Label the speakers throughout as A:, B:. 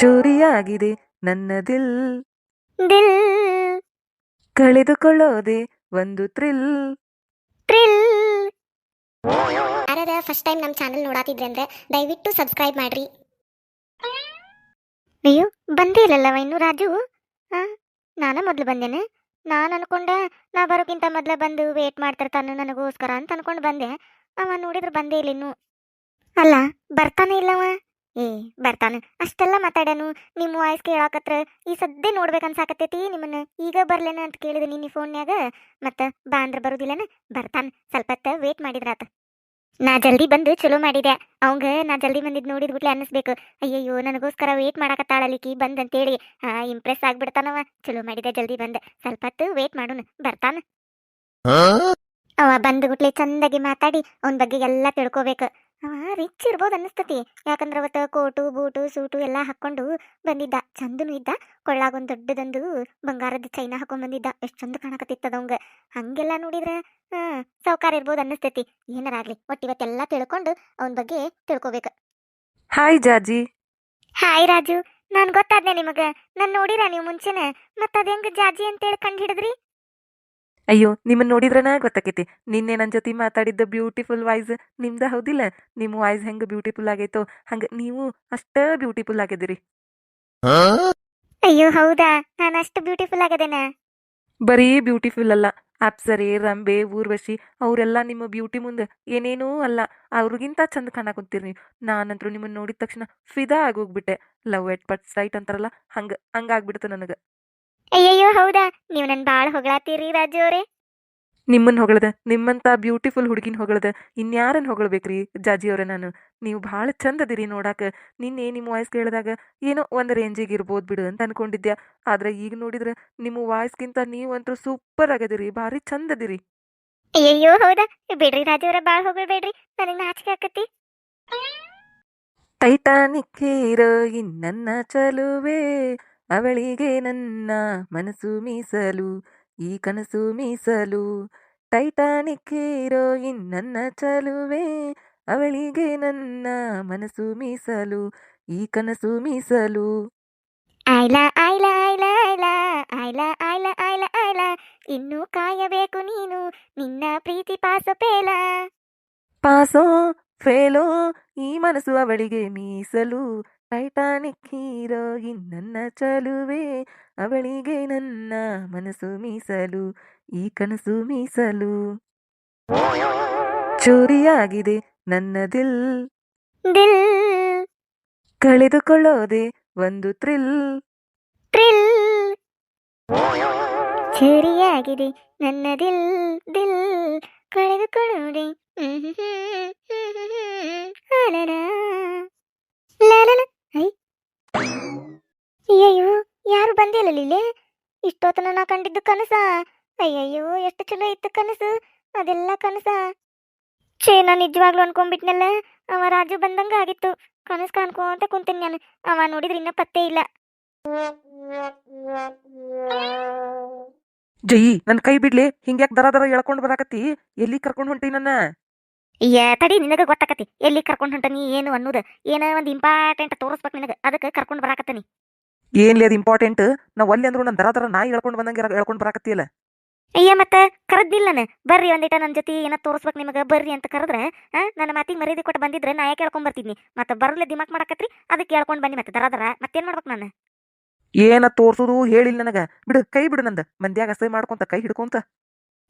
A: ಚೋರಿಯಾಗಿದೆ ನನ್ನ ದಿಲ್.
B: ದಿಲ್
A: ಕಳೆದುಕೊಳ್ಳೋದೆ ಒಂದು ಥ್ರಿಲ್.
B: ಥ್ರಿಲ್. ಯಾರಾದ ಫಸ್ಟ್ ಟೈಮ್ ನಮ್ಮ ಚಾನಲ್ ನೋಡಾತಿದ್ರೆ ಅಂದ್ರೆ ದಯವಿಟ್ಟು ಸಬ್ಸ್ಕ್ರೈಬ್ ಮಾಡ್ರಿ. ಅಯ್ಯೋ ಬಂದೇ ಇಲ್ಲಲ್ಲವ ಇನ್ನು ರಾಜು? ಹಾಂ ನಾನು ಮೊದಲು ಬಂದೇನೆ. ನಾನು ಅನ್ಕೊಂಡೆ ನಾ ಬರೋಕ್ಕಿಂತ ಮೊದಲು ಬಂದು ವೇಟ್ ಮಾಡ್ತಿರ್ತಾನು ನನಗೋಸ್ಕರ ಅಂತ ಅನ್ಕೊಂಡು ಬಂದೆ. ಅವ ನೋಡಿದ್ರೆ ಬಂದೇ ಇಲ್ಲ ಇನ್ನು. ಅಲ್ಲ ಬರ್ತಾನೆ ಇಲ್ಲವ? ಏ ಬರ್ತಾನೆ. ಅಷ್ಟೆಲ್ಲ ಮಾತಾಡ್ಯಾನು. ನಿಮ್ಮ ವಾಯ್ಸ್ ಕೇಳಾಕತ್ರ ಈ ಸದ್ದೆ ನೋಡ್ಬೇಕನ್ಸಾಕತ್ತೈತಿ ನಿಮ್ಮನ್ನ. ಈಗ ಬರ್ಲೇನ ಅಂತ ಕೇಳಿದೆ ನಿನ್ನ ಫೋನ್ಯಾಗ ಮತ್ತ ಬಾ ಅಂದ್ರ ಬರುದಿಲ್ಲನ? ಬರ್ತಾನ. ಸ್ವಲ್ಪ ಹೊತ್ತ ವೇಟ್ ಮಾಡಿದ್ರಾತ. ನಾ ಜಲ್ದಿ ಬಂದು ಚಲೋ ಮಾಡಿದೆ ಅವಂಗ ನಾ ಜಲ್ದಿ ಬಂದಿದ್ ನೋಡಿದ್ ಬಿಟ್ಲೆ ಅನ್ನಿಸ್ಬೇಕು. ಅಯ್ಯಯ್ಯೋ ನನಗೋಸ್ಕರ ವೇಟ್ ಮಾಡಕತ್ತಾಳಲಿಕ್ಕಿ ಬಂದ್ ಅಂತೇಳಿ. ಹಾ ಇಂಪ್ರೆಸ್ ಆಗ್ಬಿಡ್ತಾನವ. ಚಲೋ ಮಾಡಿದೆ ಜಲ್ದಿ ಬಂದ. ಸ್ವಲ್ಪ ಹೊತ್ತು ವೇಟ್ ಮಾಡೋಣ. ಬರ್ತಾನ. ಅವ ಬಂದ್ಬಿಟ್ಲೆ ಚಂದಾಗಿ ಮಾತಾಡಿ ಅವನ ಬಗ್ಗೆ ಎಲ್ಲ ತಿಳ್ಕೊಬೇಕು. ಅವ ರಿಚ್ ಇರ್ಬೋದು ಅನ್ನಿಸ್ತತಿ. ಯಾಕಂದ್ರೆ ಅವತ್ತು ಕೋಟು ಬೂಟು ಸೂಟು ಎಲ್ಲ ಹಾಕೊಂಡು ಬಂದಿದ್ದ. ಚಂದನು ಇದ್ದ. ಕೊಳ್ಳಾಗೊಂದು ದೊಡ್ಡದೊಂದು ಬಂಗಾರದ ಚೈನ ಹಾಕೊಂಡ್ ಬಂದಿದ್ದ. ಎಷ್ಟ್ ಚಂದ ಕಾಣಕತ್ತಿತ್ತದ ಅವಂಗ. ಹಂಗೆಲ್ಲ ನೋಡಿದ್ರೆ ಹಾ ಸಾವ್ಕಾರ ಇರ್ಬೋದು ಅನ್ನಿಸ್ತೈತಿ. ಏನಾರಾಗ್ಲಿ ಒಟ್ಟು ಇವತ್ತೆಲ್ಲ ತಿಳ್ಕೊಂಡು ಅವನ ಬಗ್ಗೆ ತಿಳ್ಕೊಬೇಕು.
A: ಹಾಯ್ ಜಾಜಿ.
B: ಹಾಯ್ ರಾಜು. ನಾನ್ ಗೊತ್ತಾದ್ನೆ ನಿಮಗ. ನಾನ್ ನೋಡಿರ ನೀವು ಮುಂಚೆನೆ? ಮತ್ತೆ ಅದ ಹೆಂಗ ಜಾಜಿ ಅಂತೇಳಿ ಕಂಡು ಹಿಡಿದ್ರಿ
A: ಅಯ್ಯೋ ನಿಮ್ಮನ್ನ ನೋಡಿದ್ರನ ಗೊತ್ತಾಕೈತಿ. ನಿನ್ನೆ ನನ್ನ ಜೊತೆ ಮಾತಾಡಿದ್ದ ಬ್ಯೂಟಿಫುಲ್ ವಾಯ್ಸ್ ನಿಮ್ದ ಹೌದಿಲ್ಲ? ನಿಮ್ಮ ವಾಯ್ಸ್ ಹೆಂಗ್ ಬ್ಯೂಟಿಫುಲ್ ಆಗೈತೋ ಹಂಗ ನೀವು ಅಷ್ಟ ಬ್ಯೂಟಿಫುಲ್ ಆಗಿದಿರಿ
B: ಅಯ್ಯೋ ಹೌದಾ? ನಾನು ಅಷ್ಟು ಬ್ಯೂಟಿಫುಲ್ ಆಗದೇನ?
A: ಬರೀ ಬ್ಯೂಟಿಫುಲ್ ಅಲ್ಲ. ಅಪ್ಸರೆ ರಂಬೆ ಊರ್ವಶಿ ಅವರೆಲ್ಲ ನಿಮ್ಮ ಬ್ಯೂಟಿ ಮುಂದೆ ಏನೇನೂ ಅಲ್ಲ. ಅವ್ರಿಗಿಂತ ಚಂದ ಕಾಣಕುಂತೀರಿ ನೀವು. ನಾನಂತರೂ ನಿಮ್ಮನ್ನ ನೋಡಿದ ತಕ್ಷಣ ಫಿದಾ ಆಗೋಗ್ಬಿಟ್ಟೆ. ಲವ್ ಎಟ್ ಪಟ್ ಸೈಟ್ ಅಂತಾರಲ್ಲ ಹಂಗ ಹಂಗಾಗ್ಬಿಡ್ತು ನನಗೆ.
B: ಅಯ್ಯಯ್ಯೋ ಹೌದಾ? ನೀವು ನನ್ನ ಬಾಳ ಹೊಗಳಾತೀರಿ ರಾಜು ಅವರೇ.
A: ನಿಮ್ಮನ್ನ ಹೊಗಳದ ನಿಮ್ಮಂತ ಬ್ಯೂಟಿಫುಲ್ ಹುಡುಗಿನ ಹೊಗಳದ ಇನ್ಯಾರನ್ನ ಹೊಗಳಬೇಕ್ರಿ ಜಾಜಿ ಅವರ ನಾನು? ನೀವು ಭಾಳ ಚಂದ ಅದಿರಿ ನೋಡಾಕ. ನಿನ್ನೆ ನಿಮ್ಮ ವಾಯ್ಸ್ ಕೇಳಿದಾಗ ಏನೋ ಒಂದು ರೇಂಜಿಗೆ ಇರ್ಬೋದು ಬಿಡು ಅಂತ ಅನ್ಕೊಂಡಿದ್ಯಾ? ಆದ್ರೆ ಈಗ ನೋಡಿದ್ರೆ ನಿಮ್ಮ ವಾಯ್ಸ್ಗಿಂತ ನೀವಂತೂ ಸೂಪರ್ ಆಗದಿರಿ ಭಾರಿ ಚಂದ ಅದಿರಿ
B: ಅಯ್ಯಯ್ಯೋ ಹೌದಾ? ಬಿಡ್ರಿ ರಾಜು ಅವರ ಬಾಳ್ ಹೊಗಳ್ಬೇಡ್ರಿ. ನನಗೆ ನಾಚಿಕೆ ಆಕತಿ
A: ಟೈಟಾನಿಕ್ ಹೀರೋಯಿನ್ ನನ್ನ ಚಲುವೆ. ಅವಳಿಗೆ ನನ್ನ ಮನಸ್ಸು ಮೀಸಲು ಈ ಕನಸು ಮೀಸಲು ಟೈಟಾನಿಕ್ ಹೀರೋಯಿನ್ ನನ್ನ ಚಲುವೆ. ಅವಳಿಗೆ ನನ್ನ ಮನಸ್ಸು ಮೀಸಲು ಈ ಕನಸು ಮೀಸಲು.
B: ಆಯ್ಲ ಆಯ್ಲ ಆಯ್ಲ ಆಯ್ಲ ಆಯ್ಲ ಆಯ್ಲ ಆಯ್ಲ ಆಯ್ಲ ಇನ್ನು ಕಾಯಬೇಕು ನೀನು ನಿನ್ನ ಪ್ರೀತಿ ಪಾಸ ಪೇಲ
A: ಪಾಸೋ ಫೇಲೋ ಈ ಮನಸ್ಸು ಅವಳಿಗೆ ಮೀಸಲು ಟೈಟಾನಿಕ್ ಹೀರೋಯಿನ್ ನನ್ನ ಚಲುವೆ ಅವಳಿಗೆ ನನ್ನ ಮನಸ್ಸು ಮೀಸಲು ಈ ಕನಸು ಮೀಸಲು ಚೋರಿಯಾಗಿದೆ ನನ್ನ ದಿಲ್
B: ದಿಲ್
A: ಕಳೆದುಕೊಳ್ಳೋದೆ ಒಂದು ಥ್ರಿಲ್
B: ಥ್ರಿಲ್ ಚೋರಿಯಾಗಿದೆ ನನ್ನ ದಿಲ್ ದಿಲ್ ಕಳೆದುಕೊಳ್ಳೋದೆ ಅಯ್ಯಯ್ಯೋ, ಯಾರು ಬಂದಿಲ್ಲ ಇಲ್ಲಿ? ಇಷ್ಟೊತ್ತನ ನಾ ಕಂಡಿದ್ದು ಕನಸ? ಅಯ್ಯಯ್ಯೋ, ಎಷ್ಟು ಚಲೋ ಇತ್ತು ಕನಸು. ಅದೆಲ್ಲ ಕನಸ? ಛೇ, ನಾನು ನಿಜವಾಗ್ಲೂ ಅನ್ಕೊಂಡ್ಬಿಟ್ನಲ್ಲ, ಅವ ರಾಜು ಬಂದಂಗ ಆಗಿತ್ತು. ಕನಸು ಕಾಣ್ಕೊಂತ ಕುಂತೀನಿ ನಾನು. ಅವ ನೋಡಿದ್ರೆ ಇನ್ನ ಪತ್ತೆ ಇಲ್ಲ.
A: ಜಯಿ ನನ್ನ ಕೈ ಬಿಡ್ಲಿ. ಹಿಂಗ್ಯಾಕ್ ದರ ದರ ಎಳ್ಕೊಂಡು ಬರಾಕತ್ತಿ? ಎಲ್ಲಿ ಕರ್ಕೊಂಡು ಹೊಂಟಿ ನನ್ನ?
B: ಯಾ ತಡಿ ನಿನಗ ಗೊತ್ತಾಕತಿ. ಎಲ್ಲಿ ಕರ್ಕೊಂಡು ಹೊಂಟನಿ ಏನು ಅನ್ನೋದು? ಏನ ಒಂದು ಇಂಪಾರ್ಟೆಂಟ್ ತೋರಿಸ್ಬೇಕು ನಿನಗ? ಅದಕ್ಕೆ ಕರ್ಕೊಂಡು ಬರಾಕತ್ತೀನಿ
A: ಏನ್ಲಿ ಅದು ಇಂಪಾರ್ಟೆಂಟ್ ನಾವು ಅಲ್ಲಿ ಅಂದ್ರು ನನ್ನ ದರ ದರ ನಾಯಿ ಎಳ್ಕೊಂಡು ಬಂದಂಗೆ ಹೇಳ್ಕೊಂಡು ಬರಾಕತ್ತಿಲ್ಲ
B: ಅಯ್ಯ ಮತ್ತೆ ಕರೆದಿಲ್ಲ ನಾನು. ಬರ್ರಿ ಒಂದಿಟ ನನ್ನ ಜೊತೆ ಏನ ತೋರಿಸ್ಬೇಕು ನಿಮಗೆ? ಬರ್ರಿ ಅಂತ ಕರೆದ್ರೆ ನನ್ನ ಮಾತಿಗೆ ಮರ್ಯಾದೆ ಕೊಟ್ಟು ಬಂದಿದ್ರೆ ನಾ ಯಾಕೆ ಕೇಳ್ಕೊಂಡ್ ಬರ್ತಿದ್ನಿ? ಮತ್ತೆ ಬರಲ್ಲ ದಿಮಾಕ್ ಮಾಡಕತ್ರಿ ಅದಕ್ಕೆ ಹೇಳ್ಕೊಂಡು ಬನ್ನಿ ಮತ್ತೆ ದರ ದರ. ಮತ್ತೇನ್ ಮಾಡ್ಬೇಕು ನಾನು?
A: ಏನ ತೋರ್ಸುದು ಹೇಳಿಲ್ಲ ನನಗ? ಬಿಡು ಕೈ ಬಿಡು ನಂದ. ಮಂದ್ಯಾಗ ಅಸಹ್ಯ ಮಾಡ್ಕೊಂತ ಕೈ ಹಿಡ್ಕೊಂತ.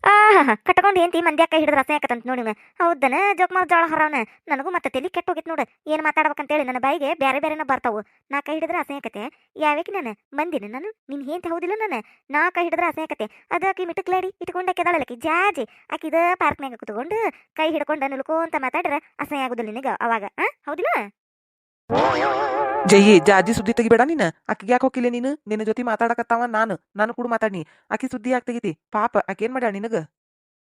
B: ಆಹಾ ಕಟ್ಕೊಂಡು ಏನ್ತಿ ಮಂದ್ಯಾಕ ಕೈ ರಸ ಅಸಹ್ಯಕತ್ತಂತ ನೋಡಿ ಹೌದನ? ಜೋಕ್ಮಾರ್ ಜೋಳ ಹರವನ ನನಗೂ ಮತ್ತೆ ತಲೆ ಕೆಟ್ಟ ಹೋಗಿತ್ ನೋಡು. ಏನು ಮಾತಾಡ್ಬೇಕಂತೇಳಿ ನನ್ನ ಬಾಯಿಗೆ ಬೇರೆ ಬೇರೆನ ಬರ್ತಾವು. ನಾ ಕೈ ಹಿಡಿದ್ರೆ ಯಾಕತೆ ಯಾವಕ್ಕೆ ನಾನು? ಬಂದಿನ ನಾನು? ನಿನ್ ಏನ್ ಹೌದಿಲ್ಲ ನಾನು? ನಾ ಕೈ ಹಿಡಿದ್ರೆ ಅಸಹ್ಯಕತೆ ಅದಕ್ಕೆ ಮಿಟುಕ್ಲಾಡಿ ಇಟ್ಕೊಂಡು ಆಕಿ ಜಾಜಿ. ಆಕಿದ ಪಾರ್ಕ್ನಾಗ ಕುತ್ಕೊಂಡು ಕೈ ಹಿಡ್ಕೊಂಡು ಅಂತ ಮಾತಾಡ್ರೆ ಅಸಹ್ಯ ಆಗುದಿಲ್ಲ ನಿನಗ ಅವಾಗ. ಆ, ಹೌದಿಲ್ಲ?
A: ಜಯಿ ಜಾಜಿ ಸುದ್ದಿ ತೆಗಿಬೇಡ ನೀನು. ಆಕಿಗೆ ಯಾಕೆ ಹೋಗಿಲ್ಲ ನೀನು? ನಿನ್ನ ಜೊತೆ ಮಾತಾಡಕತ್ತಾವ ನಾನು. ನಾನು ಕೂಡ ಮಾತಾಡ್ನಿ. ಆಕಿ ಸುದ್ದಿ ಯಾಕೆ ತೆಗಿತಿ? ಪಾಪ ಆಕಿ ಏನ್ ಮಾಡ್ಯಾಳ ನಿನಗ?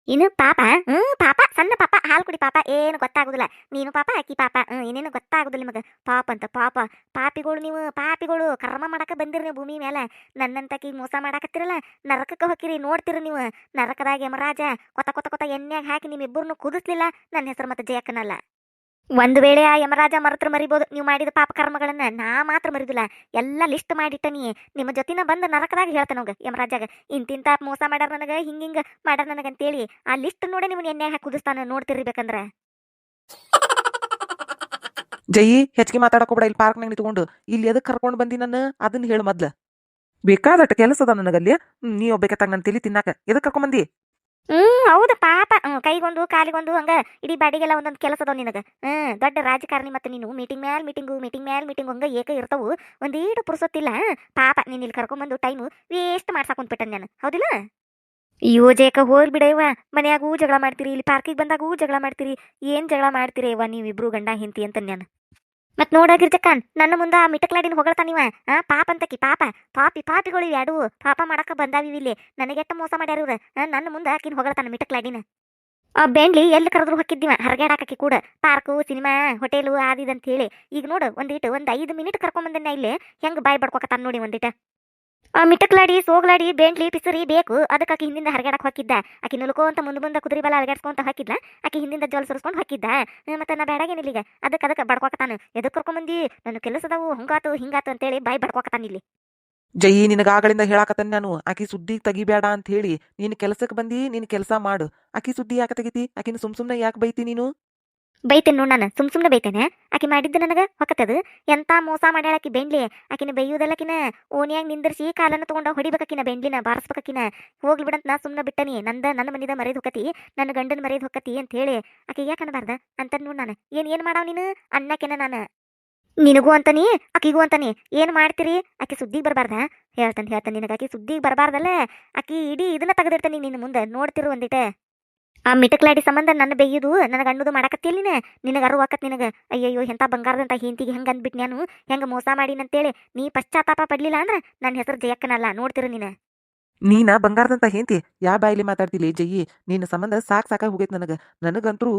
B: ಇನ್ನು ಪಾಪ? ಹ್ಮ್ ಪಾಪ. ಸಣ್ಣ ಪಾಪ. ಹಾಲು ಕುಡಿ ಪಾಪ. ಏನು ಗೊತ್ತಾಗುದಿಲ್ಲ. ನೀನು ಪಾಪ ಆಕಿ ಪಾಪ. ಹ್ಮ್ ಏನೇನು ಗೊತ್ತಾಗುದಿಲ್ಲ ನಿಮಗೆ. ಪಾಪ ಅಂತ ಪಾಪ. ಪಾಪಿಗಳು ನೀವು ಪಾಪಿಗಳು. ಕರ್ಮ ಮಾಡಕ ಬಂದಿರಿ ನೀವು ಭೂಮಿ ಮೇಲೆ ನನ್ನಂತಕಿ ಮೋಸ ಮಾಡಾಕತ್ತಿರಲ್ಲ. ನರಕಕ್ಕೆ ಹೋಗಿರಿ ನೋಡ್ತೀರಿ ನೀವು. ನರಕದಾಗ ಯಮರಾಜ ಕೊತ ಕೊತ ಕೊತ ಎಣ್ಣೆಗೆ ಹಾಕಿ ನಿಮ್ಮಿಬ್ಬರನ್ನು ಕುದಿಸ್ಲಿಲ್ಲ. ನನ್ನ ಹೆಸರು ಮತ್ತೆ ಜಯಕ್ಕನಲ್ಲ. ಒಂದು ವೇಳೆ ಆ ಯಮರಾಜ ಮರತ್ರ ಮರಿಬೋದು, ನೀವು ಮಾಡಿದ ಪಾಪ ಕರ್ಮಗಳನ್ನ ನಾ ಮಾತ್ರ ಮರಿದಿಲ್ಲ. ಎಲ್ಲ ಲಿಸ್ಟ್ ಮಾಡಿಟ್ಟನಿ. ನಿಮ್ಮ ಜೊತಿನ ಬಂದು ನರಕದಾಗ ಹೇಳ್ತಾನ ಹೋಗ ಯಮರಾಜಾಗ. ಇಂತಿಂತ ಮೋಸ ಮಾಡ್ಯಾರ ನನಗೆ, ಹಿಂಗ ಹಿಂಗ ಮಾಡ್ಯಾರ ಅಂತೇಳಿ ಆ ಲಿಸ್ಟ್ ನೋಡಿ ನಿಮ್ಮನ್ನ ಎಣ್ಣೆ ಹಾಕಿ ಕುದಿಸ್ತಾನ ನೋಡ್ತಿರ್ಬೇಕಂದ್ರ
C: ಜಯಿ ಹೆಚ್ಚಿಗೆ ಮಾತಾಡಕೋಬೇಡ ಇಲ್ಲಿ ಪಾರ್ಕ್ನಾಗ ನಿಂತ್ಕೊಂಡು. ಇಲ್ಲಿ ಎದಕ್ಕೆ ಕರ್ಕೊಂಡು ಬಂದಿ ನನ್ನ? ಅದನ್ನ ಹೇಳು ಮೊದ್ಲ. ಬೇಕಾದಟ್ಟು ಕೆಲಸದ ನನಗಲ್ಲಿ. ನೀ ಒಬ್ಬೇಕತ್ತಾಗ ನನ್ನ ಹೇಳಿ ತಿನ್ನಾಕ. ಎದಕ್ಕೆ ಕರ್ಕೊಂಬಂದಿ
B: ಹ್ಮ್, ಹೌದು ಪಾಪ. ಕೈಗೊಂದು, ಕಾಲಿಗೊಂದು, ಹಂಗ ಇಡೀ ಬಾಡಿಗೆಲ್ಲ ಒಂದೊಂದು ಕೆಲಸ ಅದಾವ ನಿನಗ. ಹ್ಮ್, ದೊಡ್ಡ ರಾಜಕಾರಣಿ ಮತ್ತೆ ನೀನು. ಮೀಟಿಂಗ್ ಮ್ಯಾಲ್ ಮೀಟಿಂಗು ಮೀಟಿಂಗ್ ಮ್ಯಾಲ್ ಮೀಟಿಂಗ್ ಹಂಗ ಏಕ ಇರ್ತಾವು. ಒಂದೀಟು ಪುರ್ಸೊತ್ತಿಲ್ಲ. ಪಾಪ, ನೀನ್ ಇಲ್ಲಿ ಕರ್ಕೊಂಬಂದು ಟೈಮು ವೇಸ್ಟ್ ಮಾಡ್ಸಾಕ್ ಕುಂತ್ಬಿಟ್ಟೆ ನಾನು. ಹೌದಿಲ್ಲ? ಅಯ್ಯೋ, ಜೇಕ ಹೋಲ್ ಮನೆಯಾಗೂ ಜಗಳ ಮಾಡ್ತೀರಿ, ಇಲ್ಲಿ ಪಾರ್ಕಿಗೆ ಬಂದಾಗೂ ಜಗಳ ಮಾಡ್ತೀರಿ. ಏನ್ ಜಗಳ ಮಾಡ್ತೀರಿ ಅವ್ವ ನೀವಿಬ್ರು ಗಂಡ ಹೆಂಡತಿ ಅಂತ ನಾನು. ಮತ್ ನೋಡಾಗಿರ್ಜಕ್ಕ ನನ್ನ ಮುಂದ ಆ ಮಿಟಕ್ಲಾಡಿನ ಹೊಗಳ್ತಾ ನೀವ ಆ, ಪಾಪ ಅಂತಕಿ ಪಾಪ. ಪಾಪಿ, ಪಾಪಿಗಳು ಎರಡು. ಪಾಪ ಮಾಡಕ ಬಂದಾವಿ ಇಲ್ಲಿ. ನನಗೆಟ್ಟ ಮೋಸ ಮಾಡ್ಯಾರ ಇವ್ರ. ನನ್ನ ಮುಂದೆ ಆಕಿನ ಹೊಗಳ್ತಾನ ಮಿಟಕ್ಲಾಡಿನ. ಆ, ಬೆಂಡ್ಲಿ ಎಲ್ಲಿ ಕರೆದ್ರು ಹೊಕ್ಕಿದ್ದೀವ ಹರಗಾಡಾಕಿ ಕೂಡ. ಪಾರ್ಕು, ಸಿನಿಮಾ, ಹೋಟೆಲು ಆದಿದಂತ ಹೇಳಿ. ಈಗ ನೋಡು ಒಂದಿಟ್ಟು ಒಂದ್ ಐದು ಮಿನಿಟ್ ಕರ್ಕೊಂಬಂದನ್ನ ಇಲ್ಲಿ. ಹೆಂಗ್ ಬಾಯ್ ಬಡ್ಕೊಕತ್ತಾನ ನೋಡಿ ಒಂದಿಟ ಮಿಟಕ್ಲಾಡಿ, ಸೋಗ್ಲಾಡಿ ಬೆಂಡ್ಲಿ ಪಿಸರಿ ಬೇಕು. ಅದಕ್ಕೆ ಆಕೆ ಹಿಂದಿಂದ ಹರಗಾಡಕ್ಕೆ ಹಾಕಿದ್ದ ಆಕೆ ನುಲ್ಕೋ ಅಂತ ಮುಂದೆ ಮುಂದೆ ಕುದುರೆ ಬಲ ಅಲಗಾಡ್ಸ್ಕೊಂತ ಹಾಕಿದ್ಲ. ಆಕೆ ಹಿಂದಿಂದ ಜೋಲ್ ಸುರಿಸ್ಕೊಂಡು ಹಾಕಿದ್ದ. ಮತ್ತೆ ನಾ ಬೇಡಾಗೇನಿಲ್ಲ ಈಗ. ಅದಕ್ಕೆ ಅದಕ್ಕೆ ಬಡ್ಕೋಕತಾನು ಎದಕ್ಕೆ ಕರ್ಕೊಂಬಂದಿ ನನ್ನ ಕೆಲಸದವು, ಹಂಗಾತು, ಹಿಂಗಾತು ಅಂತೇಳಿ ಬಾಯಿ ಬಡ್ಕೋಕತಾನ ಇಲ್ಲಿ.
C: ಜಯಿ ನಿನಗಾಗಳಿಂದ ಹೇಳಾಕತ್ತಾನ ನಾನು. ಆಕಿ ಸುದ್ದಿ ತೆಗಿಬೇಡ ಅಂತ ಹೇಳಿ. ನೀನು ಕೆಲಸಕ್ಕೆ ಬಂದಿ, ನೀನು ಕೆಲಸ ಮಾಡು. ಆಕಿ ಸುದ್ದಿ ಯಾಕೆ ತೆಗಿತಿ? ಆಕಿನ ಸುಮ್ ಸುಮ್ನೆ ಯಾಕೆ ಬೈತಿ ನೀನು?
B: ಬೈತೇನೆ ನೋಡ್ ನಾನು. ಸುಮ್ ಸುಮ್ನೆ ಬೈತೇನೆ. ಆಕೆ ಮಾಡಿದ್ದು ನನಗೆ ಹೊಕ್ಕತ್ತದು. ಎಂತ ಮೋಸ ಮಾಡ್ಯಾಳ ಆಕಿ ಬೆಂಡ್ಲಿ. ಆಕಿನ ಬೈಯುವುದಲ್ಲಕಿನ ಓಣಿಯಾಗ ನಿಂದಿರ್ಸಿ ಕಾಲನ್ನ ತಗೊಂಡ ಹೊಡಿಬೇಕಿನ ಬೆಂಡ್ಲಿನ ಬಾರಿಸ್ಬೇಕಿನ ಹೋಗ್ಲಿ ಬಿಡಂತ ನಾ ಸುಮ್ಮನೆ ಬಿಟ್ಟನಿ ನಂದ ನನ್ನ ಮನಿದ ಮರೇದ್ ಹೊಕ್ಕತಿ. ನನ್ನ ಗಂಡನ ಮರೇದ್ ಹೊಕ್ಕತಿ ಅಂತ ಹೇಳಿ ಆಕೆ ಯಾಕೆ ಅನ್ಬಾರ್ದ? ಅಂತ ನೋಡ್ ನಾನು. ಏನ್ ಏನ್ ಮಾಡಾವ್ ನೀನು? ಅನ್ನಕೆನ ನಾನು. ನಿನಗೂ ಅಂತನಿ ಆಕಿಗೂ ಅಂತನಿ ಏನ್ ಮಾಡ್ತೀರಿ? ಆಕೆ ಸುದ್ದಿಗೆ ಬರಬಾರ್ದ? ಹೇಳ್ತಾನೆ ಹೇಳ್ತಾನೆ ನಿನಗೆ ಆಕಿ ಸುದ್ದಿಗೆ ಬರಬಾರ್ದಲ್ಲ. ಆಕಿ ಇಡೀ ಇದನ್ನ ತೆಗೆದಿರ್ತಾನೆ ನಿನ್ನ ಮುಂದೆ. ನೋಡ್ತಿರು ಒಂದಿಟ. ಆ ಮಿಟಕ್ಲಾಡಿ ಸಂಬಂಧ ನನ್ನ ಬೇಯ್ಯದು ನನಗೆ ಅಣ್ಣದು ಮಾಡಕತ್ತಿಲ್ಲ ನೀನು? ನಿನಗೆ ಅರು ಆಕತ್ ನಿನಗೆ. ಅಯ್ಯಯ್ಯೋ ಎಂಥ ಬಂಗಾರದಂತ ಹಿಂತಿಗೆ ಹೆಂಗೆ ಅಂದ್ಬಿಟ್ಟು ನಾನು ಹೆಂಗೆ ಮೋಸ ಮಾಡಿನಂತೇಳಿ ನೀ ಪಶ್ಚಾತ್ತಾಪ ಪಡ್ಲಿಲ್ಲ ಅಂದ್ರೆ ನನ್ನ ಹೆಸರು ಜಯಕ್ಕನಲ್ಲ, ನೋಡ್ತಿರು ನೀನು.
C: ನೀನ ಬಂಗಾರದಂತ ಹೇಂತಿ ಯಾ ಬಾಯಿಲಿ ಮಾತಾಡ್ತಿಲಿ? ಜಯಿ ನಿನ್ನ ಸಂಬಂಧ ಸಾಕ್ ಸಾಕಾಗಿ ಹೋಗೈತೆ ನನಗೆ. ನನಗಂತರೂ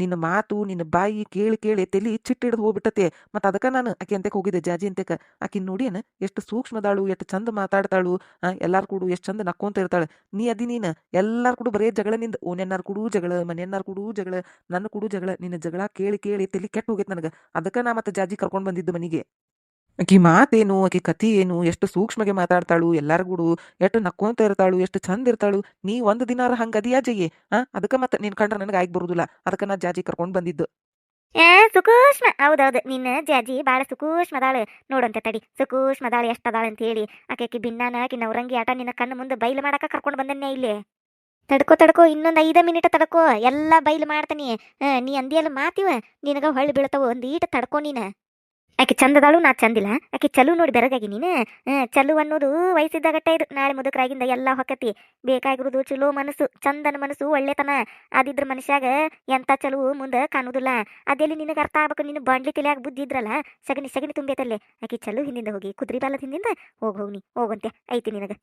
C: ನಿನ್ನ ಮಾತು, ನಿನ್ನ ಬಾಯಿ ಕೇಳಿ ಕೇಳಿ ತೆಲಿ ಚಿಟ್ಟ ಹಿಡಿದು ಹೋಗ್ಬಿಟ್ಟತೆ. ಮತ್ತ ಅದಕ್ಕೆ ನಾನು ಆಕೆ ಅಂತಕ್ಕೆ ಹೋಗಿದ್ದೆ, ಜಾಜಿ ಅಂತಕ್ಕೆ ಆಕಿ ನೋಡಿಯನ ಎಷ್ಟು ಸೂಕ್ಷ್ಮದಾಳು, ಎಷ್ಟು ಚಂದ ಮಾತಾಡ್ತಾಳು ಎಲ್ಲಾರು ಕೂಡ ಎಷ್ಟು ಚಂದ ನಕ್ಕೊಂತ ಇರ್ತಾಳೆ. ನೀ ಅದಿ ನೀನು, ಎಲ್ಲಾರು ಕೂಡ ಬರೇ ಜಗಳ ನಿಂದ ಓನೆನ್ನಾರು ಕೂಡ ಜಗಳ, ಮನೆಯನ್ನಾರು ಕೂಡ ಜಗಳ ನನ್ನ ಕೂಡ ಜಗಳ, ನಿನ್ನ ಜಗಳ ಕೇಳಿ ಕೇಳಿ ತೆಲಿ ಕೆಟ್ಟು ಹೋಗೈತೆ ನನಗೆ. ಅದಕ್ಕೆ ನಾ ಮತ್ತೆ ಜಾಜಿ ಕರ್ಕೊಂಡು ಬಂದಿದ್ದು ಮನೆಗೆ. ಆಕಿ ಮಾತೇನು ಆಕಿ ಕತಿ ಏನು ಎಷ್ಟು ಸೂಕ್ಷ್ಮಗೆ ಮಾತಾಡ್ತಾಳು ಎಲ್ಲಾರ್ಗೂಡು ಎಷ್ಟು ನಕ್ಕೊಂತ ಇರ್ತಾಳು, ಎಷ್ಟು ಚಂದ ಇರ್ತಾಳು, ನೀ ಒಂದು ದಿನಾರ ಹಂಗ ಅದಿಯಾ ಜಯ್ಯಿ ಆ? ಅದಕ್ಕೆ ಮತ್ತೆ ನಿನ್ ಕಂಡ್ರೆ ನನಗೆ ಆಗಿ ಬರುದಿಲ್ಲ, ಅದಕ್ಕೆ ನಾ ಜಾಜಿ ಕರ್ಕೊಂಡ್ ಬಂದಿದ್ದು.
B: ಏ, ಸುಕೂಷ್ಮ, ಹೌದೌದು, ನಿನ್ನ ಜಾಜಿ ಭಾಳ ಸುಕೂಷ್ಮದಾಳು, ನೋಡಂತೆ ತಡಿ, ಸುಕೂಷ್ಮದಾಳು ಎಷ್ಟದಾಳು ಅಂತ ಹೇಳಿ ಆಕೆ ಆಕಿ ಭಿನ್ನಾನ ಆಕಿ ನವರಂಗಿ ಆಟ ನಿನ್ನ ಕಣ್ಣು ಮುಂದೆ ಬೈಲು ಮಾಡಕ ಕರ್ಕೊಂಡು ಬಂದನ್ನೇ ಇಲ್ಲಿ. ತಡ್ಕೋ ತಡ್ಕೋ, ಇನ್ನೊಂದು ಐದ ಮಿನಿಟ್ ತಡ್ಕೋ, ಎಲ್ಲ ಬೈಲು ಮಾಡ್ತಾನಿ ನೀ ಅಂದಿಯಲ್ಲ ಮಾತಿವ, ನಿನಗ ಹೊಳ್ಳಿ ಬೀಳ್ತಾವ, ಒಂದು ಈಟ ತಡ್ಕೋ ನೀನು. ಆಕೆ ಚಂದದಾಳು? ನಾ ಚಂದಿಲ್ಲ. ಆಕೆ ಚಲು ನೋಡಿ ಬೆರಗಾಗಿ ನೀನು? ಚಲು ಅನ್ನೋದು ವಯಸ್ಸಿದ್ದಾಗಟ್ಟ ಇದು. ನಾಳೆ ಮುದುಕರಾಗಿಂದ ಎಲ್ಲ ಹೊಕ್ಕತಿ. ಬೇಕಾಗಿರೋದು ಚಲೋ ಮನಸ್ಸು, ಚಂದನ ಮನಸ್ಸು, ಒಳ್ಳೆತನ. ಅದಿದ್ರ ಮನುಷ್ಯಾಗ ಎಂತ ಚಲುವು ಮುಂದೆ ಕಾಣುದಿಲ್ಲ. ಅದೆಲ್ಲಿ ನಿನಗೆ ಅರ್ಥ ಆಗ್ಬೇಕು? ನಿನ್ನ ಬಾಂಡ್ಲಿ ತಲೆಯಾಗ ಬುದ್ಧಿ ಇದ್ರಲ್ಲ? ಸಗಣಿ ಸಗಣಿ ತುಂಬೈತಲ್ಲೇ ಆಕೆ ಚಲು ಹಿಂದಿಂದ ಹೋಗಿ, ಕುದ್ರಿ ಬಾಲದ ಹಿಂದಿಂದ ಹೋಗಿ ಹೋಗ್ನಿ ಹೋಗಂತೆ ಐತಿ ನಿನಗೆ.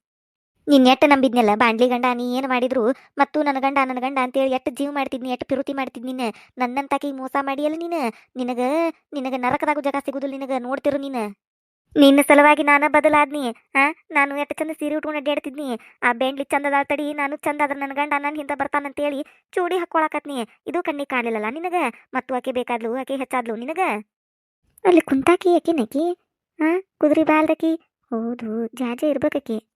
B: ನೀನ್ ಎಟ್ಟು ನಂಬಿದ್ನಲ್ಲ? ಬಾಂಡ್ಲಿ ಗಂಡ ನೀ ಏನು ಮಾಡಿದ್ರು? ಮತ್ತು ನನ್ನ ಗಂಡ ನನ್ನ ಗಂಡ ಅಂತೇಳಿ ಎಟ್ಟು ಜೀವ ಮಾಡ್ತಿದ್ನಿ, ಎಟ್ಟು ಪಿರುತಿ ಮಾಡ್ತಿದ್ ನೀನು ನನ್ನಂತಾಕಿ ಮೋಸ ಮಾಡಿಯಲ್ಲ ನೀನು? ನಿನಗ ನಿನಗ ನರಕದಾಗೂ ಜಾಗ ಸಿಗುದಿಲ್ಲ ನಿನಗ, ನೋಡ್ತಿರು ನೀನು? ನಿನ್ನ ಸಲುವಾಗಿ ನಾನು ಬದಲಾದ್ನಿ, ಆ? ನಾನು ಎಟ್ಟ ಚಂದ ಸೀರೆ ಉಟ್ಕೊಂಡು ಅಡ್ಡಾಡ್ತಿದ್ನಿ ಆ ಬೆಂಡ್ಲಿ ಚಂದದ ತಡಿ, ನಾನು ಚಂದ ಅದ್ರ ನನ್ನ ಗಂಡ ನನ್ನ ಹಿಂದೆ ಹೇಳಿ ಚೂಡಿ ಹಾಕೊಳಕತ್ನಿ. ಇದು ಕಣ್ಣಿಗೆ ಕಾಣಲಿಲ್ಲಲ್ಲ ನಿನಗ? ಮತ್ತು ಆಕೆ ಬೇಕಾದ್ಲು, ಆಕೆ ಹೆಚ್ಚಾದ್ಲು ನಿನಗ? ಅಲ್ಲಿ ಕುಂತಾಕಿ ಆಕಿನಕಿ ಆ? ಕುದುರೆ ಬಾಲ್ದಕಿ ಹೌದು, ಜಾಜೆ ಇರ್ಬೇಕಿ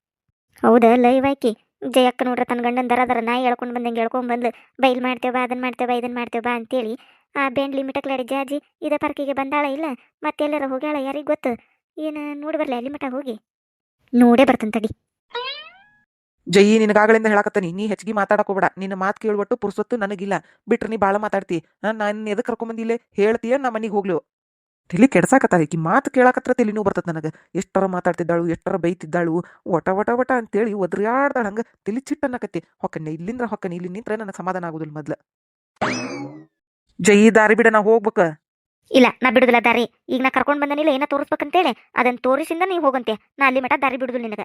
B: ಹೌದಾ ಲೈವ್ ಆಕಿ ಜಯಕ್ಕ ನೋಡ್ರ ತನ್ನ ಗಂಡನ ದರ ದರ ನಾಯಿ ಹೇಳ್ಕೊಂಡು ಬಂದಂಗೆ ಹೇಳ್ಕೊಂಡ್ ಬಂದ್ಲು ಬೈಲ್ ಮಾಡ್ತೇವೆ ಬಾ ಅದನ್ನ ಮಾಡ್ತೇವ ಇದನ್ ಮಾಡ್ತೇವ ಬಾ ಅಂತೇಳಿ ಆ ಬೆಂಡ್ಲಿ ಮಿಟಕ್ಲಾಡಿ ಜಾಜಿ ಇದ ಪಾರ್ಕಿಗೆ ಬಂದಾಳ ಇಲ್ಲ ಮತ್ತೆ ಎಲ್ಲಾರ ಹೋಗ್ಯಾಳ ಯಾರಿಗ್ ಗೊತ್ತು? ಏನು ನೋಡಿ ಬರಲಿ ಅಲ್ಲಿ ಹೋಗಿ. ನೋಡೇ ಬರ್ತಂತ ತಡಿ.
C: ಜಯಿ ನಿನಗಾಗಳಿಂದ ಹೇಳಕತ್ತಾನಿ, ನೀ ಹೆಚ್ಚಿಗೆ ಮಾತಾಡಕ್ ಹೋಗ್ಬೇಡ. ನಿನ್ನ ಮಾತು ಕೇಳ್ಬಿಟ್ಟು ಪುರ್ಸೊತ್ತು ನನಗಿಲ್ಲ. ಬಿಟ್ರೆ ನೀ ಭಾಳ ಮಾತಾಡ್ತಿ. ನಾನು ಎದಕ್ಕೆ ಕರ್ಕೊಂಬಂದಿಲ್ಲ ಹೇಳ್ತೀಯ ನಾ ಮನೆಗೆ ಹೋಗ್ಲು? ತಲಿ ಕೆಡ್ಸಾಕತ್ತಾರ ಈಕಿ ಮಾತು ಕೇಳಾಕತ್ರ ತಲೆನೂ ಬರ್ತದೆ ನನಗೆ. ಎಷ್ಟರ ಮಾತಾಡ್ತಿದ್ದಾಳು, ಎಷ್ಟರ ಬೈತಿದ್ದಾಳು ಒಟ ಒಟ ಒಟ ಅಂತೇಳಿ ಒದ್ರಾಡ್ದಾಳ ಹಂಗ ತಲಿ ಚಿಟ್ಟನ್ನಕತ್ತಿ ಹೊಕ್ಕನೆ ಇಲ್ಲಿಂದ್ರ ಹೊಕ್ಕನೆ ಇಲ್ಲಿ ನಿಂತ್ರೆ ನನಗೆ ಸಮಾಧಾನ ಆಗುದಿಲ್ಲ ಮೊದ್ಲ. ಜಯಿ ದಾರಿ ಬಿಡ ನಾ ಹೋಗ್ಬೇಕ.
B: ಇಲ್ಲ, ನಾ ಬಿಡುದಿಲ್ಲ ದಾರಿ. ಈಗ ನಾ ಕರ್ಕೊಂಡ್ ಬಂದನಿಲ್ಲ ಏನ ತೋರಿಸ್ಬೇಕಂತೇಳಿ ಅದನ್ನ ತೋರಿಸಿಂದ ನೀ ಹೋಗಂತೆ. ನಾ ಅಲ್ಲಿ ಮಠ ದಾರಿ ಬಿಡುದಿಲ್ಲ ನಿನಗ.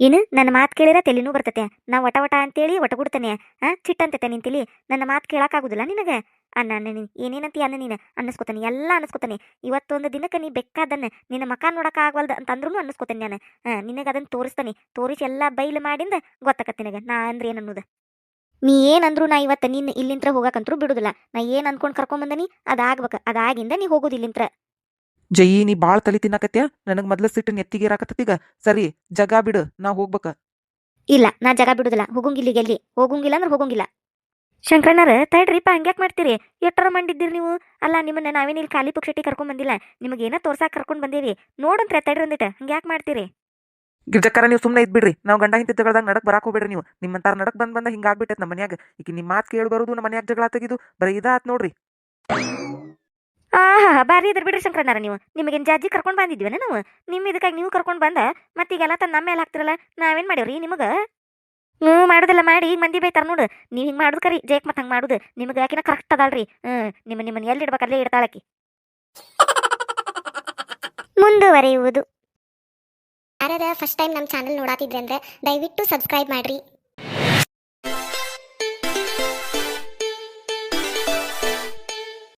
B: ಏನು, ನನ್ನ ಮಾತು ಕೇಳಿರ ತಲೆನೂ ಬರ್ತತೆ. ನಾ ವಟ ವಟ ಅಂತೇಳಿ ಒಟಗುಡ್ತಾನೆ ಹಾ ಚಿಟ್ಟಂತತೆ ನಿಂತಿಲಿ ತಲಿ ನನ್ನ ಮಾತು ಕೇಳಕ್ಕಾಗುದಿಲ್ಲ ನಿನಗ. ಅನ್ನ ನೀನು ಏನೇನಂತಿ ಅನ್ನ ನೀನು? ಅನ್ನಿಸ್ಕೊತಾನೆ ಎಲ್ಲ ಅನ್ನಿಸ್ಕೊತಾನೆ. ಇವತ್ತೊಂದು ದಿನಕ್ಕೆ ನೀ ಬೆಕ್ಕಾದನ್ನ ನಿನ್ನ ಮಕ ನೋಡಕ್ ಅಂತ ಅಂತಂದ್ರೂ ಅನ್ನಿಸ್ಕೊತಾನೆ ನಾನು. ಹಾಂ ನಿನಗೆ ಅದನ್ನ ತೋರಿಸ್ತಾನೆ. ತೋರಿಸಿ ಎಲ್ಲ ಬೈಲು ಮಾಡಿಂದ ಗೊತ್ತಾಕತ್ತೆ ನಿನಗೆ. ನಾ ಅಂದ್ರೆ ಏನು ಅನ್ನೋದು? ನೀ ಏನಂದ್ರು ನಾ ಇವತ್ತು ನಿನ್ನ ಇಲ್ಲಿಂತ್ರ ಹೋಗಕ್ಕಂತರೂ ಬಿಡುದಿಲ್ಲ. ನಾ ಏನ್ ಅನ್ಕೊಂಡ್ ಕರ್ಕೊಂಬಂದನಿ ಅದಾಗ್ಬೇಕು. ಅದಾಗಿಂದ ನೀ ಹೋಗೋದು ಇಲ್ಲಿಂತ್ರ.
C: ಜಯಿ ನೀ ಭಾಳ ತಲೆ ತಿನ್ನಕತ್ಯ ನನಗೆ ಮೊದ್ಲ ಸಿಟ್ಟು ನೆತ್ತಿಗೆ ಇರಾಕತ್ತೀಗ ಸರಿ ಜಗ ಬಿಡು ನಾ ಹೋಗ್ಬೇಕ.
B: ಇಲ್ಲ ನಾ ಜಗ ಬಿಡುದಿಲ್ಲ. ಹೋಗಂಗಿಲ್ಲ ಎಲ್ಲಿ? ಹೋಗಂಗಿಲ್ಲ ಅಂದ್ರೆ ಹೋಗಂಗಿಲ್ಲ. ಶಂಕರಣ್ಣರ ತಡ್ರಿಪ್ಪ ಹಂಗ್ಯಾಕ್ ಮಾಡ್ತೀರಿ? ಎಟ್ಟರ ಮಂಡಿದ್ದೀರಿ ನೀವು? ಅಲ್ಲ ನಿಮ್ಮನ್ನ ನಾವೇನು ಇಲ್ಲಿ ಖಾಲಿ ಪುಕ್ಷಟಿ ಕರ್ಕೊಂಡ್ ಬಂದಿಲ್ಲ. ನಿಮಗೆ ಏನೋ ತೋರ್ಸಾಕ್ ಕರ್ಕೊಂಡ್ ಬಂದೇವಿ. ನೋಡಂತ್ರ ತಡ್ರಿ ಒಂದಿಟ. ಹಂಗ್ಯಾಕ್ ಮಾಡ್ತೀರಿ?
C: ಗಿರ್ಜಕ್ಕರ ನೀವು ಸುಮ್ಮನೆ ಇದ್ಬಿಡ್ರಿ. ನಾವು ಗಂಡ ಹಿಂತ ಜಗಳದಾಗ ನಡಕ್ ಬರಾಕ್ ಹೋಗ್ಬೇಡ್ರಿ ನೀವು. ನಿಮ್ಮಂತಾರ ನಡಕ್ ಬಂದ್ ಬಂದ ಹಿಂಗಾಗ್ಬಿಟ್ಟೈತೆ ನಮ್ಮ ಮನ್ಯಾಗ. ಈಗ ನಿಮ್ಮ ಮಾತು ಕೇಳಿ ಬರೋದು ನಮ್ಮ ಮನ್ಯಾಗ ಜಗಳ ತೆಗಿದು. ಬರೀ ಇದಾತ್ ನೋಡ್ರಿ.
B: ಆಹಾ ಬಾರಿ ಇದ್ರ ಬಿಡ್ರಿ ಶಂಕರಣ್ಣರ ನೀವು. ನಿಮಗೇನ್ ಜಾಜಿ ಕರ್ಕೊಂಡ್ ಬಂದಿದ್ವಿ ನಾವು? ನಿಮ್ಮ ಇದಕ್ಕಾಗಿ ನೀವು ಕರ್ಕೊಂಡ್ ಬಂದ? ಮತ್ತೀಗೆಲ್ಲ ತನ್ನ ನಮ್ಮ ಮೇಲೆ ಹಾಕ್ತಿರಲ್ಲ. ನಾವೇನ್ ಮಾಡೇವ್ರಿ ನಿಮಗ? ಹ್ಞೂ, ಮಾಡೋದಿಲ್ಲ ಮಾಡಿ, ಈಗ ಮಂದಿ ಬೈತಾರ ನೋಡು. ನೀವು ಹಿಂಗೆ ಮಾಡುದು ಕರಿ, ಜೇಕ್ ಮತ್ತೆ ಹಂಗೆ ಮಾಡುದು. ನಿಮಗೆ ಯಾಕಿನ ಕರೆಕ್ಟ್ ಅದಲ್ರಿ ಹ್ಞೂ, ನಿಮ್ಮ ನಿಮ್ಮನ್ನ ಎಲ್ಲಿ ಇಡ್ಬೇಕಲ್ಲೇ ಇಡ್ತಾಳಕಿ ಮುಂದುವರಿಯುವುದು.
D: ಯಾರ್ಯಾರ ಫಸ್ಟ್ ಟೈಮ್ ನಮ್ಮ ಚಾನಲ್ ನೋಡಾತಿದ್ರೆ ಅಂದ್ರೆ ದಯವಿಟ್ಟು ಸಬ್ಸ್ಕ್ರೈಬ್ ಮಾಡ್ರಿ.